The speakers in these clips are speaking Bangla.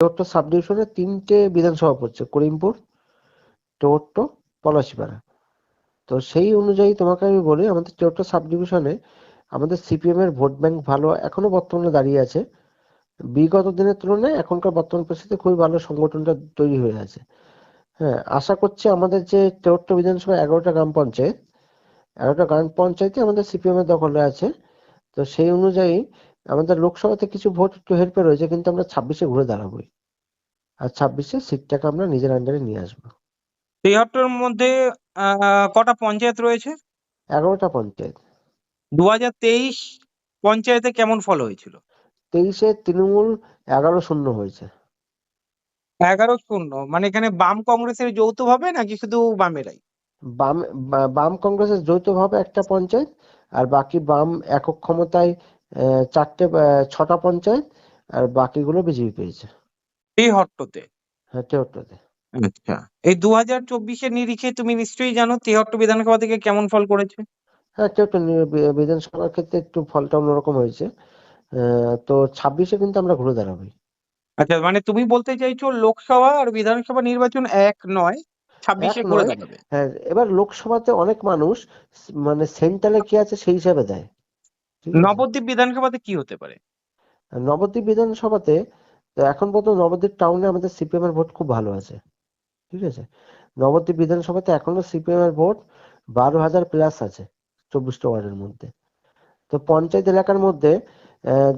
টোট্টো সাবডিভিশনে তিনটে বিধানসভা পড়ছে, করিমপুর টোট্টো পলাশিপাড়া। তো সেই অনুযায়ী তোমাকে আমি বলি, আমাদের টোট্টো সাব ডিভিশনে আমাদের সিপিএম এর ভোট ব্যাংক ভালো এখনও বর্তমানে দাঁড়িয়ে আছে। বিগত দিনের তুলনায় এখনকার বর্তমান পরিস্থিতি খুবই ভালো, সংগঠনটা তৈরি হয়ে আছে। হ্যাঁ আশা করছি আমাদের যে টোট্টো বিধানসভা এগারোটা গ্রাম পঞ্চায়েত, এগারোটা গ্রাম পঞ্চায়েতে আমাদের সিপিএম এর দখলে আছে। তো সেই অনুযায়ী আমাদের লোকসভাতে কিছু ভোট একটু হেরফের রয়েছে কিন্তু আমরা ছাব্বিশে ঘুরে দাঁড়াবোই। আর ছাব্বিশে সিটটাকে আমরা নিজের আন্ডারে নিয়ে আসব। তেহট্টর মধ্যে কটা পঞ্চায়েত রয়েছে? এগারোটা পঞ্চায়েত। দু হাজার তেইশ পঞ্চায়েতে কেমন ফল হয়েছিল? তেইশে তৃণমূল এগারো শূন্য হয়েছে। এগারো শূন্য মানে এখানে বাম কংগ্রেসের যৌথভাবে নাকি শুধু বামেরাই? বাম বাম কংগ্রেসের যৌথভাবে একটা পঞ্চায়েত আর বাকি বাম একক ক্ষমতায় চারটে ছটা পঞ্চায়েত আর বাকিগুলো বিজেপি পেয়েছে। তেহট্টতে হ্যাঁ তেহট্টতে আচ্ছা। এই দু হাজার চব্বিশের নিরিখে তুমি নিশ্চয়ই জানো তেহট্ট বিধানসভা থেকে কেমন ফল করেছে? হ্যাঁ তেহট্ট বিধানসভার ক্ষেত্রে একটু ফলটা অন্যরকম হয়েছে। তো ছাব্বিশে কিন্তু আমরা ঘুরে দাঁড়াবোই। আচ্ছা মানে তুমি বলতে চাইছো লোকসভা আর বিধানসভা নির্বাচন এক নয় ছাব্বিশে নয়। দাঁড়াবে? হ্যাঁ এবার লোকসভাতে অনেক মানুষ মানে সেন্ট্রালে কি আছে সেই হিসাবে দেয়? নবদ্বীপ বিধানসভাতে কি হতে পারে? নবদ্বীপ বিধানসভাতে এখন পর্যন্ত নবদ্বীপ টাউনে আমাদের সিপিএম এর ভোট খুব ভালো আছে। ঠিক আছে? নবদ্বীপ বিধানসভাতে এখনও সিপিএম এর ভোট বারো হাজার প্লাস আছে চব্বিশটা ওয়ার্ডের মধ্যে। তো পঞ্চায়েত এলাকার মধ্যে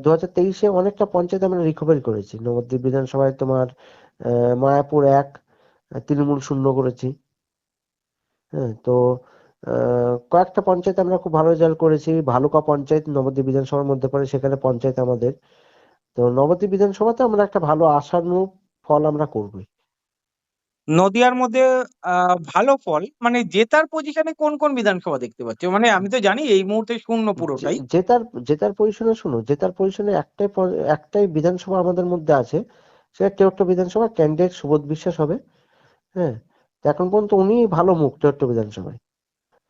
দু হাজার তেইশে অনেকটা পঞ্চায়েত আমরা রিকভারি করেছি। নবদ্বীপ বিধানসভায় তোমার মায়াপুর এক তৃণমূল শূন্য করেছি। হ্যাঁ তো কয়েকটা পঞ্চায়েত আমরা খুব ভালো রেজাল্ট করেছি। ভালুকা পঞ্চায়েত নবদ্বীপ বিধানসভার মধ্যে পড়ে সেখানে পঞ্চায়েত আমাদের। তো নবদ্বীপ বিধানসভাতে আমরা একটা ভালো আশানুরূপ ফল আমরা করবই। নদিয়ার মধ্যে আহ ভালো ফল মানে জেতার পজিশনে কোন কোন বিধানসভা দেখতে পাচ্ছ? মানে আমি তো জানি এই মুহূর্তে শূন্য পুরোটাই। জেতার জেতার পজিশনে শুনো জেতার পজিশনে একটাই একটাই বিধানসভা আমাদের মধ্যে আছে। সেটা টেউট্ট বিধানসভা ক্যান্ডিডেট সুবোধ বিশ্বাস হবে হ্যাঁ? এখন পর্যন্ত উনি ভালো মুখ টেউট্ট বিধানসভায়।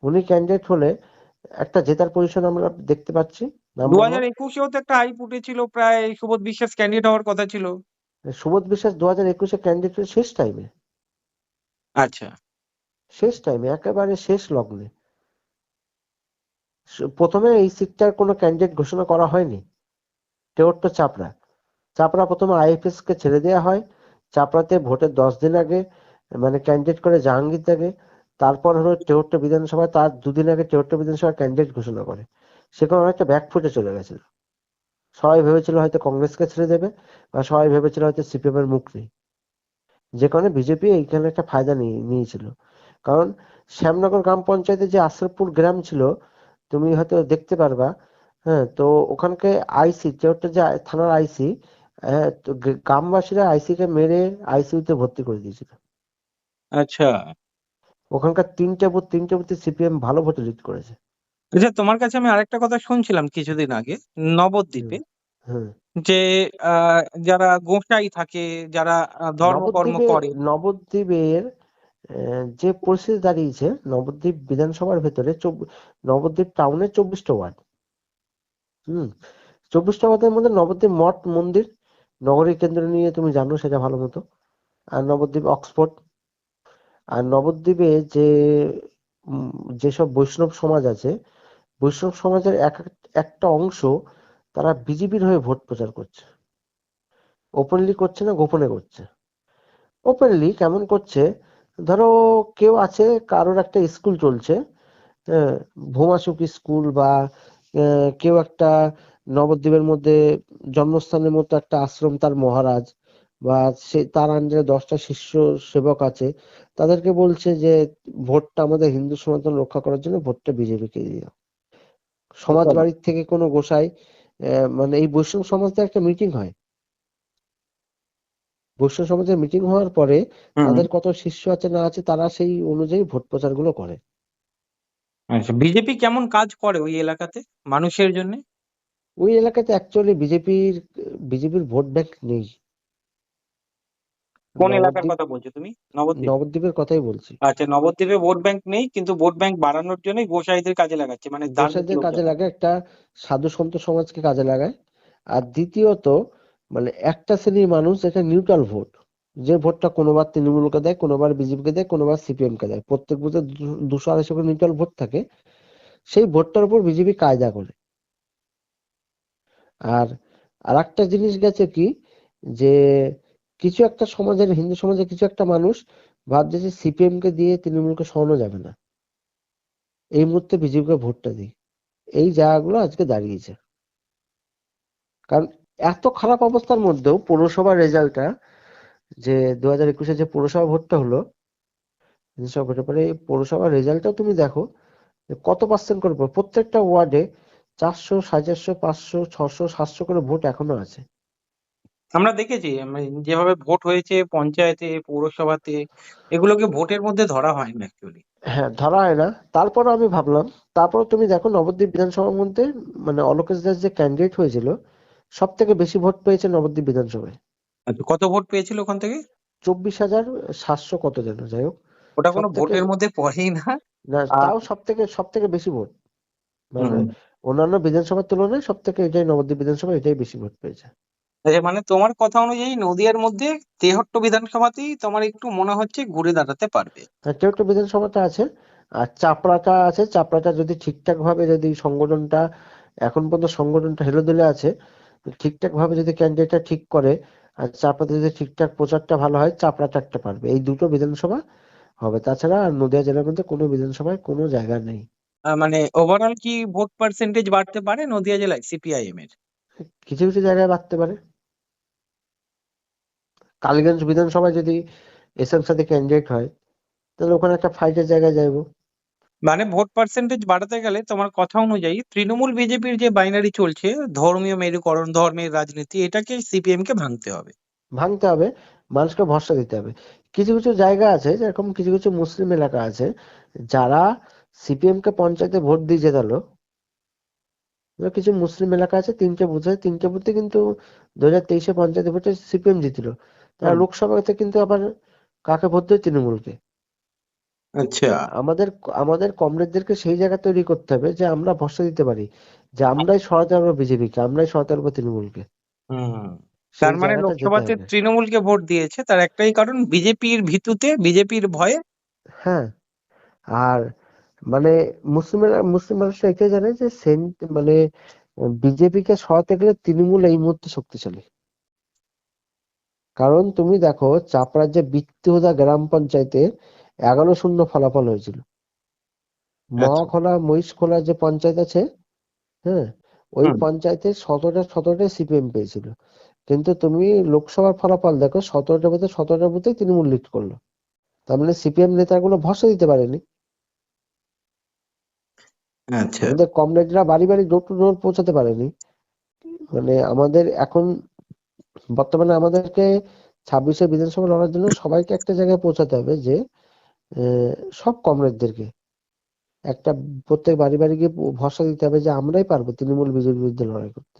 উনি ক্যান্ডিডেট হলে একটা জেতার পজিশন আমরা দেখতে পাচ্ছি। দু হাজার একুশেও তো একটা প্রায় সুবোধ বিশ্বাস ক্যান্ডিডেট হওয়ার কথা ছিল। সুবোধ বিশ্বাস দু হাজার একুশে ক্যান্ডিডেট শেষ টাইমে আচ্ছা। শেষ টাইমে একেবারে শেষ লগ্নে। প্রথমে এই সিটটার কোনো ক্যান্ডিডেট ঘোষণা করা হয়নি। টেওট্ট চাপড়া। চাপড়া প্রথমে আইএফএস কে ছেড়ে দেওয়া হয়। চাপড়াতে ভোটের দশ দিন আগে মানে ক্যান্ডিডেট করে জাহাঙ্গীর থাকে তারপর হলো টেওট্ট বিধানসভায় তার দুদিন আগে টেওট্ট বিধানসভা ক্যান্ডিডেট ঘোষণা করে। সেখানে অনেকটা ব্যাক ফুটে চলে গেছিল। সবাই ভেবেছিল হয়তো কংগ্রেসকে ছেড়ে দেবে বা সবাই ভেবেছিল হয়তো সিপিএম এর মুখ নেই। যে কারণে বিজেপি এইখানে একটা ফায়দা নিয়ে, নিয়েছিল। কারণ শ্যামনগর গ্রাম পঞ্চায়েতে যে আশরফপুর গ্রাম ছিল, তুমি হয়তো দেখতে পারবা হ্যাঁ তো ওখানকে আইসি ওটা যে থানার আইসি হ্যাঁ তো গ্রামবাসীরা আইসি কে মেরে আইসিইউতে ভর্তি করে দিয়েছিল। আচ্ছা। ওখানকার তিনটে বুথ তিনটে বুথে সিপিএম ভালো ভোটে লিড করেছে। আচ্ছা তোমার কাছে আমি আরেকটা কথা শুনছিলাম কিছুদিন আগে নবদ্বীপে। যে যারা গোসাই থাকে যারা ধর্মকর্ম করে। নবদ্বীপের যে পরিস্থিতি দাঁড়িয়েছে নবদ্বীপ বিধানসভার ভেতরে নবদ্বীপ টাউনে চব্বিশটা ওয়ার্ড। হুম চব্বিশটা ওয়ার্ডের মধ্যে নবদ্বীপ মঠ মন্দির নগরী কেন্দ্র নিয়ে তুমি জানো সেটা ভালো মতো। আর নবদ্বীপ অক্সফোর্ড আর নবদ্বীপে যে যেসব বৈষ্ণব সমাজ আছে, বৈষ্ণব সমাজের এক এক- একটা অংশ তারা বিজেপির হয়ে ভোট প্রচার করছে। ওপেনলি করছে না গোপনে করছে? ওপেনলি কেমন করছে? ধরো কেউ আছে, কারোর একটা স্কুল চলছে ভোমাসুক স্কুল বা কেউ একটা নবদ্বীপের মধ্যে জন্মস্থানের মতো একটা আশ্রম তার মহারাজ বা সে তার আন্ডারে দশটা শিষ্য সেবক আছে তাদেরকে বলছে যে ভোটটা আমাদের হিন্দু সনাতন রক্ষা করার জন্য ভোটটা বিজেপিকে দিও। সমাজ বাড়ির থেকে কোনো গোসাই আহ, মানে এই বৈষ্ণব সমাজে একটা মিটিং হয়। বৈষ্ণব সমাজের মিটিং হওয়ার পরে তাদের কত শিষ্য আছে না আছে তারা সেই অনুযায়ী ভোট প্রচারগুলো করে। আচ্ছা বিজেপি কেমন কাজ করে ওই এলাকাতে মানুষের জন্য? ওই এলাকাতে অ্যাকচুয়ালি বিজেপির বিজেপির ভোট ব্যাংক নেই। কোন এলাকার কথা বলছো তুমি? নবদ্বীপ? নবদ্বীপের কথাই বলছি। আচ্ছা নবদ্বীপে ভোট ব্যাংক নেই কিন্তু ভোট ব্যাংক বাড়ানোর জন্যই গোসাইদের কাজে লাগাচ্ছে মানে গোসাইদের কাজে। লাগে একটা সাধু সন্ত সমাজকে কাজে লাগায়। আর দ্বিতীয়ত মানে একটা শ্রেণির মানুষ এটা নিউট্রাল ভোট যে ভোটটা কোনোবার তৃণমূলকে দেয় কোনোবার বিজেপিকে দেয় কোনোবার সিপিএম কে দেয়। প্রত্যেক বুথে দুশো আড়াইশো করে নিউট্রাল ভোট থাকে। সেই ভোটটার উপর বিজেপি কায়দা করে। আর আর একটা জিনিস গেছে কি যে কিছু একটা সমাজের, হিন্দু সমাজের কিছু একটা মানুষ ভাবছে যে সিপিএম কে দিয়ে তৃণমূলকে সরানো যাবে না। এই মুহূর্তে বিজেপিকে ভোটটা দিই। এই জায়গাগুলো আজকে দাঁড়িয়েছে। কারণ এত খারাপ অবস্থার মধ্যেও পৌরসভার রেজাল্টটা যে দু হাজার একুশে যে পৌরসভা ভোটটা হলো ভোটের পরে এই পৌরসভার রেজাল্টটাও তুমি দেখো কত পার্সেন্ট করে। প্রত্যেকটা ওয়ার্ডে চারশো, সাড়ে চারশো, পাঁচশো, ছশো, সাতশো করে ভোট এখনও আছে। আমরা দেখেছি মানে যেভাবে ভোট হয়েছে পঞ্চায়েতে পৌরসভাতে এগুলোকে ভোটের মধ্যে ধরা হয় না অ্যাকচুয়ালি হ্যাঁ ধরা হয় না। তারপর আমি ভাবলাম তারপর তুমি দেখো নবদ্বীপ বিধানসভার মধ্যে মানে অলোকেশ দাস যে ক্যান্ডিডেট হয়েছিল সব থেকে বেশি ভোট পেয়েছে নবদ্বীপ বিধানসভায়। আচ্ছা কত ভোট পেয়েছিল ওখান থেকে? চব্বিশ হাজার সাতশো কত যেন যাই হোক। ওটা কোনো ভোটের মধ্যে পড়েই না? না তাও সব থেকে সব থেকে বেশি ভোট। মানে অন্যান্য বিধানসভার তুলনায় সব থেকে এটাই নবদ্বীপ বিধানসভা এটাই বেশি ভোট পেয়েছে। মানে তোমার কথা অনুযায়ী নদিয়ার মধ্যে তেহট্ট বিধানসভাতেই তোমার একটু মনে হচ্ছে ঘুরে দাঁড়াতে পারবে। তেহট্ট একটা বিধানসভাটা আছে। আর চাপড়াটা আছে। চাপড়াটা যদি ঠিকঠাক ভাবে যদি সংগঠনটা এখন পর্যন্ত সংগঠনটা হেলেদুলে আছে ঠিকঠাক ভাবে যদি ক্যান্ডিডেটটা ঠিক করে আর চাপড়াতে যদি ঠিকঠাক প্রচারটা ভালো হয় চাপড়াটা একটা পারবে। এই দুটো বিধানসভা হবে। তাছাড়া আর নদিয়া জেলার মধ্যে কোনো বিধানসভায় কোনো জায়গা নেই। মানে ওভারঅল কি ভোট পার্সেন্টেজ বাড়তে পারে নদিয়া জেলায়? সিপিআইএম এর? কিছু কিছু জায়গায় বাড়তে পারে। কালীগঞ্জ বিধানসভায় যদি এস এম সাথে ক্যান্ডিডেট হয় তাহলে ওখানে একটা ফাইটের জায়গায় যাইবো। মানে ভোট পার্সেন্টেজ বাড়াতে গেলে তোমার কথা অনুযায়ী তৃণমূল বিজেপির যে বাইনারি চলছে ধর্মীয় মেরুকরণ ধর্মের রাজনীতি এটাকে সিপিএম কে ভাঙতে হবে। ভাঙতে হবে মানুষকে ভরসা দিতে হবে। কিছু কিছু জায়গা আছে যেরকম কিছু কিছু মুসলিম এলাকা আছে যারা সিপিএম কে পঞ্চায়েতে ভোট দিয়ে জেতালো কিছু মুসলিম এলাকা আছে তিনটে বুথে তিনটে বুথে কিন্তু দু হাজার তেইশে পঞ্চায়েতে ভোটে সিপিএম জিতল। তারা। লোকসভাতে কিন্তু আবার কাকে ভোট দেয় তৃণমূলকে? আচ্ছা। আমাদের আমাদের কমরেডদেরকে সেই জায়গা তৈরি করতে হবে যে আমরা ভরসা দিতে পারি যে আমরাই সরাতে পারব বিজেপিকে আমরাই সরাতে পারব তৃণমূলকে। তার মানে লোকসভাতে তৃণমূলকে ভোট দিয়েছে তার একটাই কারণ বিজেপির ভিতুতে বিজেপির ভয়ে? হ্যাঁ। আর মানে মুসলিমেরা মুসলিম মানুষরা এটাই জানে যে সেন্ট মানে বিজেপি কে সরাতে গেলে তৃণমূল এই মুহূর্তে শক্তিশালী। কারণ তুমি দেখো চাপড়ার যে বৃত্তিহুদা গ্রাম পঞ্চায়েতে এগারো শূন্য ফলাফল হয়েছিল। মহাখোলা মহিষখোলা যে পঞ্চায়েত আছে হ্যাঁ ওই পঞ্চায়েতে সতেরোটা সতেরোটা সিপিএম পেয়েছিল। কিন্তু তুমি লোকসভার ফলাফল দেখো সতেরোটা বুথে সতেরোটা বুথে তৃণমূল লিড করল। তার মানে সিপিএম নেতাগুলো ভরসা দিতে পারেনি। আচ্ছা। আমাদের কমরেডরা বাড়ি বাড়ি ডোর টু ডোর পৌঁছাতে পারেনি। মানে আমাদের এখন বর্তমানে আমাদেরকে ছাব্বিশে বিধানসভা লড়ার জন্য সবাইকে একটা জায়গায় পৌঁছাতে হবে যে সব কমরেডদেরকে একটা প্রত্যেক বাড়ি বাড়ি গিয়ে ভরসা দিতে হবে যে আমরাই পারব তৃণমূল বিজেপির বিরুদ্ধে লড়াই করতে।